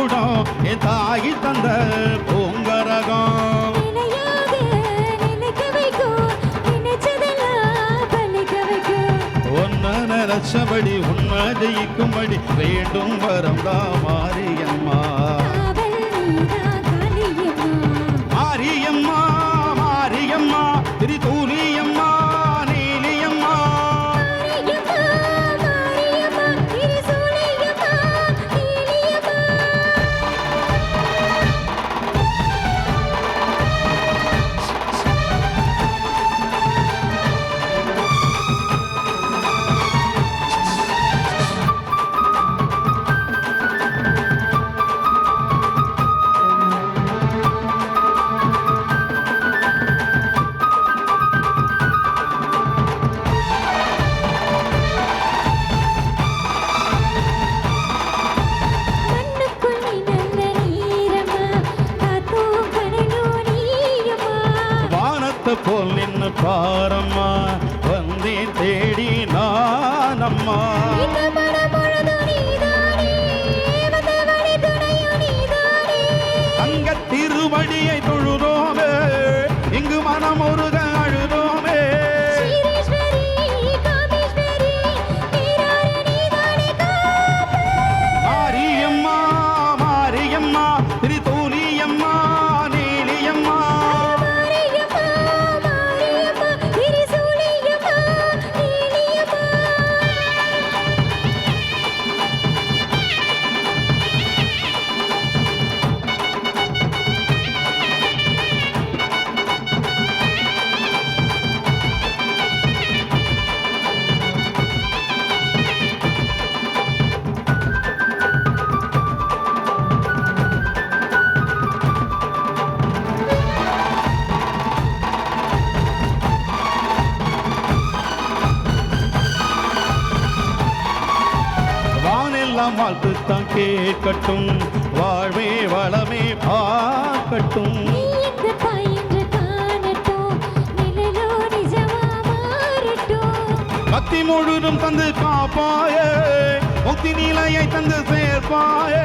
கூடம் என் தாயி தந்த பூங்கரகம். ஒன்ன நினைச்சபடி உண்மை ஜெயிக்கும்படி வேண்டும் வரம்தான் மாரியம்மா பார்த்த போல் நின்று பாரம்மா. வந்தே தேடி நான் எல்லாம் வாழ்த்துத்தான் கேட்கட்டும். வாழ்வே வளமே பார்க்கட்டும். பக்தி முழுதும் தந்து காப்பாயே முக்தி நிலையை தந்து சேர்ப்பாயே.